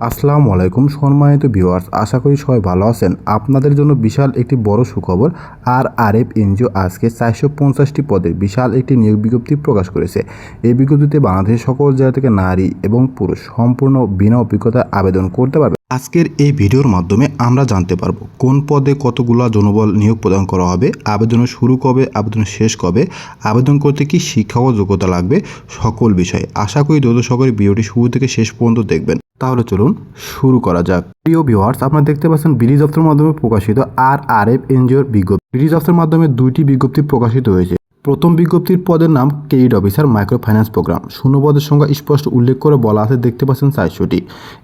আসসালামু আলাইকুম সম্মানিত ভিউয়ার্স, আশা করি সবাই ভালো আছেন। আপনাদের জন্য বিশাল একটি বড় সুখবর আর আর এফ এনজিও আজকে চারশো পঞ্চাশটি পদের বিশাল একটি নিয়োগ বিজ্ঞপ্তি প্রকাশ করেছে। এই বিজ্ঞপ্তিতে বাংলাদেশের সকল জায়গা থেকে নারী এবং পুরুষ সম্পূর্ণ বিনা অভিজ্ঞতায় আবেদন করতে পারবে। আজকের এই ভিডিওর মাধ্যমে আমরা জানতে পারব কোন পদে কতগুলো জনবল নিয়োগ প্রদান করা হবে, আবেদন শুরু কবে, আবেদন শেষ কবে, আবেদন করতে কি শিক্ষা ও যোগ্যতা লাগবে, সকল বিষয়ে। আশা করি দ্রুত সকলে ভিডিওটি শুরু থেকে শেষ পর্যন্ত দেখবেন। তাহলে চলুন শুরু করা যাক। প্রিয় ভিওয়ার্স আপনারা দেখতে পাচ্ছেন বিডি দপ্তরের মাধ্যমে প্রকাশিত আর আর এফ এনজিওর বিজ্ঞপ্তি। বিডি দপ্তরের মাধ্যমে দুইটি বিজ্ঞপ্তি প্রকাশিত হয়েছে। প্রথম বিজ্ঞপ্তির পদের নাম credit officer micro finance program. শূন্য পদের সংখ্যা স্পষ্ট উল্লেখ করে বলা আছে, দেখতে পাচ্ছেন চারশোটি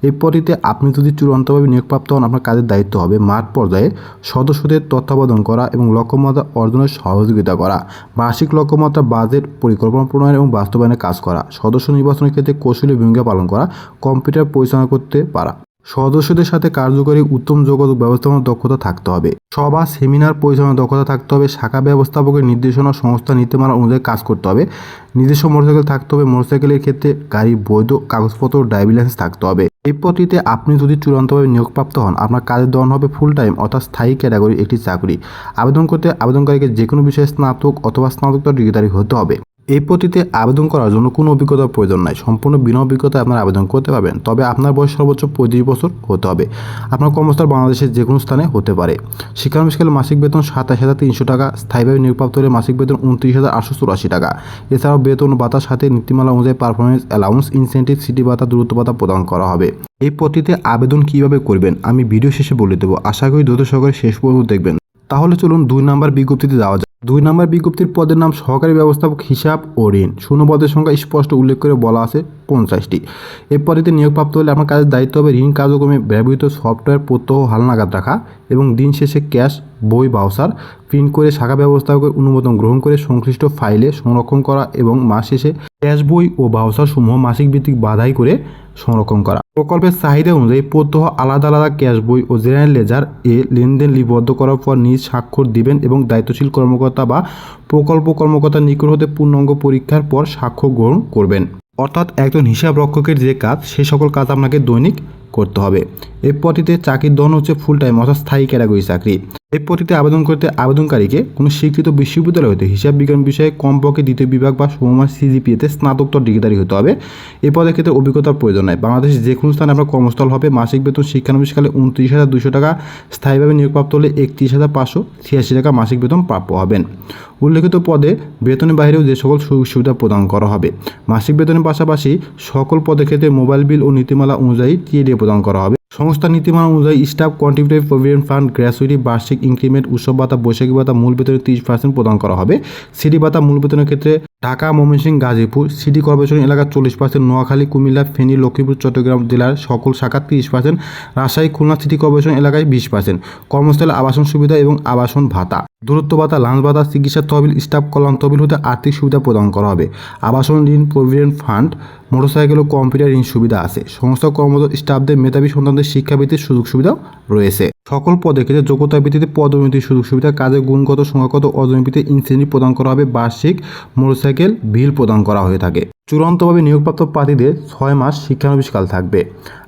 এই পদটিতে আপনি যদি চূড়ান্তভাবে নিয়োগপ্রাপ্ত হন, আপনার কাজের দায়িত্ব হবে মাঠ পর্যায়ে সদস্যদের তত্ত্বাবধান করা এবং লক্ষ্যমাত্রা অর্জনের সহযোগিতা করা, বার্ষিক লক্ষ্যমাত্রা, বাজেট পরিকল্পনা প্রণয়ন এবং বাস্তবায়নে কাজ করা, সদস্য নির্বাচনের ক্ষেত্রে কৌশলী ভূমিকা পালন করা, কম্পিউটার পরিচালনা করতে পারা। সদস্যদের সাথে কার্যকরী উত্তম যোগাযোগ ব্যবস্থাপনার দক্ষতা থাকতে হবে। সভা, সেমিনার পরিচালনার দক্ষতা থাকতে হবে। শাখা ব্যবস্থাপকের নির্দেশনা, সংস্থা নীতিমালা অনুযায়ী কাজ করতে হবে। নিজস্ব মোটরসাইকেল থাকতে হবে। মোটরসাইকেলের ক্ষেত্রে গাড়ি, বৈধ কাগজপত্র, ড্রাইভিং লাইসেন্স থাকতে হবে। এই পদ্ধতিতে আপনি যদি চূড়ান্তভাবে নিয়োগপ্রাপ্ত হন, আপনার কাজের ধরন হবে ফুল টাইম অর্থাৎ স্থায়ী ক্যাটাগরি একটি চাকরি। আবেদন করতে আবেদনকারীকে যে কোনো বিষয়ে স্নাতক অথবা স্নাতকোত্তর ডিগ্রিধারী হতে হবে। এই পদ্ধতিতে আবেদন করার জন্য কোনো অভিজ্ঞতার প্রয়োজন নাই। সম্পূর্ণ বিনা অভিজ্ঞতায় আপনার আবেদন করতে পারবেন। তবে আপনার বয়স সর্বোচ্চ পঁয়ত্রিশ বছর হতে হবে। আপনার কর্মস্থল বাংলাদেশের যে কোনো স্থানে হতে পারে। শিক্ষানুষ্ঠানের মাসিক বেতন সাতাশ হাজার তিনশো টাকা। স্থায়ীভাবে নিয়োগপ্রাপ্ত হলে মাসিক বেতন উনত্রিশ হাজার আটশো চুরাশি টাকা। এছাড়াও বেতন ভাতার সাথে নীতিমালা অনুযায়ী পারফরমেন্স অ্যালাউন্স ইনসেন্টিভ সিটি ভাতা দূরত্ব ভাতা প্রদান করা হবে। এই পদ্ধতিতে আবেদন কীভাবে করবেন? আমি ভিডিও শেষে বলে দেবো। আশা করি দ্রুত সহকারে শেষ পর্যন্ত দেখবেন। তাহলে চলুন দুই নাম্বার বিজ্ঞপ্তিতে যাওয়া যাক। দুই নম্বর বিজ্ঞপ্তির পদের নাম সহকারী ব্যবস্থাপক হিসাব ও ঋণ। পদের সংখ্যা স্পষ্ট উল্লেখ করে বলা আছে পঞ্চাশটি। এই পদেতে নিয়োগপ্রাপ্ত হলে আপনার কাজের দায়িত্ব হবে ঋণ কার্যক্রমে ব্যবহৃত সফটওয়্যার, প্রত্যহ হালনাগাদ রাখা এবং দিন শেষে ক্যাশ, বই, বাউসার, প্রিন্ট করে শাখা ব্যবস্থাপকের অনুমোদন গ্রহণ করে সংশ্লিষ্ট ফাইলে সংরক্ষণ করা এবং মাস শেষে ক্যাশ, বই ও বাউসার সমূহ মাসিক ভিত্তিক বাধাই করে সংরক্ষণ করা। প্রকল্পের চাহিদা অনুযায়ী প্রত্যহ আলাদা আলাদা ক্যাশ বই ও জেনারেল লেজার এ লেনদেন লিপিবদ্ধ করার পর নিজ স্বাক্ষর দিবেন এবং দায়িত্বশীল কর্মকর্তা বা প্রকল্প কর্মকর্তা নিকট হতে পূর্ণাঙ্গ পরীক্ষার পর সাক্ষ্য গ্রহণ করবেন। অর্থাৎ একজন হিসাব রক্ষকের যে কাজ সেই সকল কাজ আপনাকে দৈনিক করতে হবে। এই পদ্ধতিতে চাকরির দন হচ্ছে ফুল টাইম অর্থাৎ স্থায়ী ক্যাটাগরি চাকরি। এই পদ্ধতিতে আবেদন করতে আবেদনকারীকে কোনো স্বীকৃত বিশ্ববিদ্যালয় হতে, হিসাব বিজ্ঞান বিষয়ে কমপক্ষে দ্বিতীয় বিভাগ বা সমমান সিজিপিএতে স্নাতকোত্তর ডিগ্রিধারী হতে হবে। এই পদের ক্ষেত্রে অভিজ্ঞতার প্রয়োজন নয় বাংলাদেশের যে কোনো স্থানে আপনার কর্মস্থল হবে। মাসিক বেতন শিক্ষানবিশকালে উনত্রিশ হাজার দুশো টাকা। স্থায়ীভাবে নিয়োগপ্রাপ্ত হলে একত্রিশ হাজার পাঁচশো ছিয়াশি টাকা মাসিক বেতন প্রাপ্য হবেন। উল্লেখিত পদে বেতনের বাইরেও যে সকল সুযোগ সুবিধা প্রদান করা হবে। মাসিক বেতনের পাশাপাশি সকল পদের ক্ষেত্রে মোবাইল বিল ও নীতিমালা অনুযায়ী টিএডিএ প্রদান করা হবে। সংস্থার নীতিমালা অনুযায়ী staff contributory, provident fund, gratuity, বার্ষিক ইনক্রিমেন্ট, উৎসব ভাতা, বৈশাখী ভাতা মূল বেতনের তিরিশ পার্সেন্ট প্রদান করা হবে। সিটি ভাতা মূল বেতনের ক্ষেত্রে ঢাকা, ময়মনসিংহ, গাজীপুর, সিটি কর্পোরেশন এলাকার চল্লিশ পার্সেন্ট নোয়াখালী, কুমিল্লা, ফেনী, লক্ষ্মীপুর, চট্টগ্রাম জেলার সকল শাখা তিরিশ percent Rajshahi, Khulna, city corporation এলাকায় বিশ পার্সেন্ট কর্মস্থলে আবাসন সুবিধা এবং আবাসন ভাতা। দূরত্ব ভাতা, লাঞ্চ ভাতা, চিকিৎসা তহবিল, স্টাফ কল্যাণ তহবিল হতে আর্থিক সুবিধা প্রদান করা হবে। আবাসন ঋণ, প্রভিডেন্ট ফান্ড, মোটরসাইকেল ও কম্পিউটার ঋণ সুবিধা আছে। সমস্ত কর্মরত স্টাফদের মেধাবী সন্তানদের শিক্ষাবৃত্তির সুযোগ সুবিধাও রয়েছে। সকল পদের ক্ষেত্রে যোগ্যতা ভিত্তিতে পদোন্নতির সুযোগ সুবিধা, কাজে গুণগত, সংখ্যাগত অর্জন ভিত্তিতে ইনসেন্টিভ প্রদান করা হবে, বার্ষিক মোটরসাইকেল বিল প্রদান করা হয়ে থাকে। চূড়ান্তভাবে নিয়োগপ্রাপ্ত প্রার্থীদের ছয় মাস শিক্ষানবিষ্কাল থাকবে।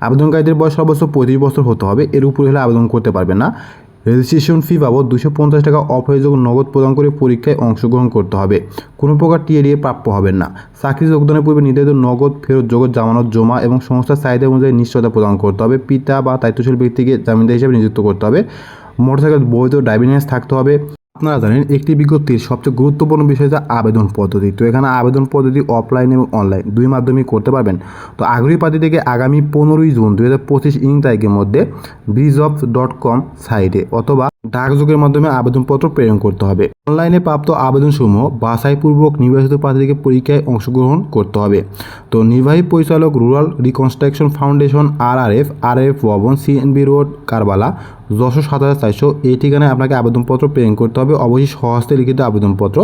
আবেদনকারীদের বয়স সর্বোচ্চ পঁয়ত্রিশ বছর হতে হবে, এর উপরে হলে আবেদন করতে পারবে না। রেজিস্ট্রেশন ফি বাবদ দুশো পঞ্চাশ টাকা অপ্রয়োজক নগদ প্রদান করে পরীক্ষায় অংশগ্রহণ করতে হবে। কোনো প্রকার টিএডিএ প্রাপ্য হবেন না। চাকরি যোগদানের পূর্বে নির্ধারিত নগদ ফেরত জগৎ জামানত জমা এবং সংস্থার চাহিদা অনুযায়ী নিশ্চয়তা প্রদান করতে হবে। পিতা বা দায়িত্বশীল ব্যক্তিকে জামিনদার হিসেবে নিযুক্ত করতে হবে। মোটরসাইকেল বৈধ ড্রাইভিং লাইসেন্স থাকতে হবে। আপনারা জানেন একটি বিজ্ঞপ্তির সবচেয়ে গুরুত্বপূর্ণ বিষয় হচ্ছে আবেদন পদ্ধতি। তো এখানে আবেদন পদ্ধতি অফলাইন এবং অনলাইন দুই মাধ্যমেই করতে পারবেন। তো আগ্রহী প্রার্থী থেকে আগামী পনেরোই জুন দু হাজার পঁচিশ ইং তারিখের মধ্যে ব্রিজ অফ ডট কম সাইটে অথবা ডাকযোগের মাধ্যমে আবেদনপত্র প্রেরণ করতে হবে। অনলাইনে প্রাপ্ত আবেদনসমূহ বাছাইপূর্বক নির্বাচিত প্রার্থীকে পরীক্ষায় অংশগ্রহণ করতে হবে। তো নির্বাহী পরিচালক rural reconstruction foundation R R F R F ভবন, সিএনবি রোড, কারবালা যশো সাত হাজার চারশো। এই ঠিকানায় আপনাকে আবেদনপত্র প্রেরণ করতে হবে। অবশ্যই সহস্তে লিখিত আবেদনপত্র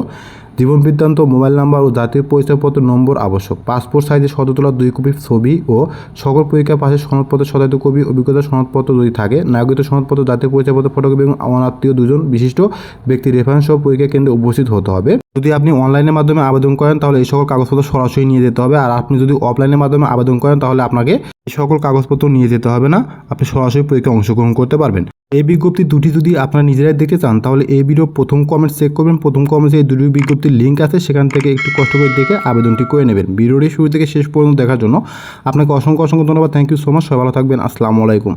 জীবন বৃত্তান্ত মোবাইল নাম্বার ও জাতীয় পরিচয়পত্র নম্বর আবশ্যক। পাসপোর্ট সাইজের শততলা দুই কপি ছবি ও সকল পরীক্ষা পাশের সনদপত্র সদায়িত কপি, অভিজ্ঞতা সনদপত্র যদি থাকে, নাগরিকত্ব সনদপত্র, জাতীয় পরিচয়পত্র, ফটোকপি এবং অনাত্মীয় দুজন বিশিষ্ট ব্যক্তি রেফারেন্স সহ পরীক্ষা কেন্দ্রে উপস্থিত হতে হবে। যদি আপনি অনলাইনের মাধ্যমে আবেদন করেন, তাহলে এই সকল কাগজপত্র সরাসরি নিয়ে যেতে হবে। আর আপনি যদি অফলাইনের মাধ্যমে আবেদন করেন, তাহলে আপনাকে এই সকল কাগজপত্র নিয়ে যেতে হবে না। আপনি সরাসরি পরীক্ষায় অংশগ্রহণ করতে পারবেন। এই বিজ্ঞপ্তি দুটি যদি আপনারা নিজেরাই দেখতে চান, তাহলে এই ভিডিও প্রথম কমেন্ট চেক করবেন। প্রথম কমেন্টে এই দুটি বিজ্ঞপ্তির লিঙ্ক আছে, সেখান থেকে একটু কষ্ট করে দেখে আবেদনটি করে নেবেন। ভিডিওটি শুরু থেকে শেষ পর্যন্ত দেখার জন্য আপনাকে অসংখ্য অসংখ্য ধন্যবাদ। থ্যাংক ইউ সো মাচ সবাই ভালো থাকবেন। আসসালামু আলাইকুম।